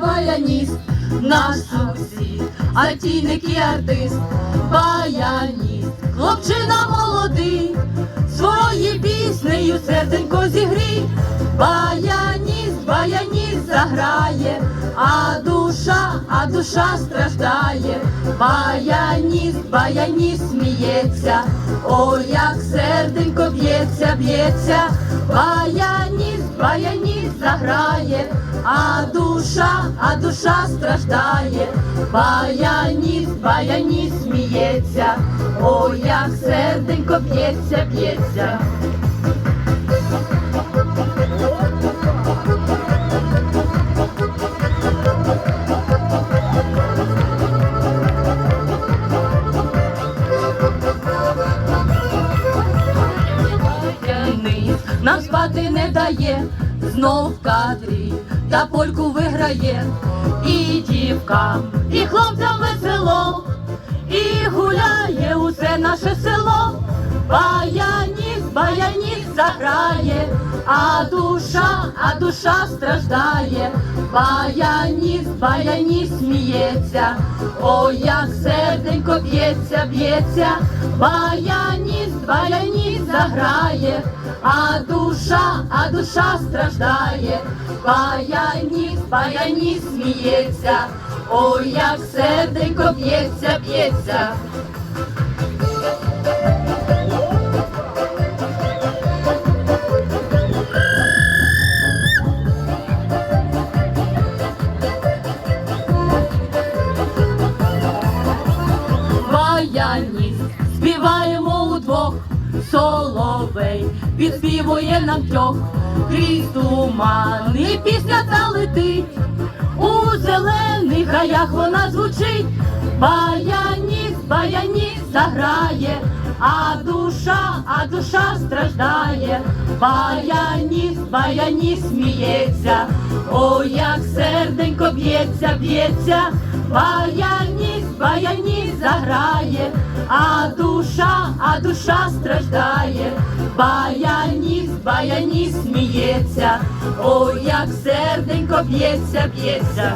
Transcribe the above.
Баяніст, наш сусід, артійник і артист, баяніст, хлопчина молодий, свої піснею серденько зігрій, баяніст, баяніст заграє, а душа, а душа страждає, баяніст, баяніст сміється, ой, як серденько б'ється, б'ється, баяніст, баяніст заграє, а душа, а душа страждає, баяніст, баяніст сміється, ой, як серденько б'ється, б'ється. Нам спати не дає, знов в кадрі та польку виграє, і дівкам, і хлопцям весело, і гуляє усе наше село, баяніст, баяніст заграє, а душа, а душа страждає, баяніст, баяніст сміється, ой, як серденько б'ється, б'ється, баяніст, баяніст заграє, а душа, а душа страждає, баяніст, баяніст сміється, ой, як серденько б'ється, б'ється. Баяніст, співаємо удвох, соловей, підспівує нам трьох, крізь туман, і пісня та летить, у зелених гаях вона звучить, баяніст, баяніст заграє, а душа, а душа страждає, баяніст, баяніст сміється, ой, як серденько б'ється, б'ється, баяніст, баяніст заграє, а душа, а душа страждає, баяніст, баяніст сміється, ой, як серденько б'ється, б'ється.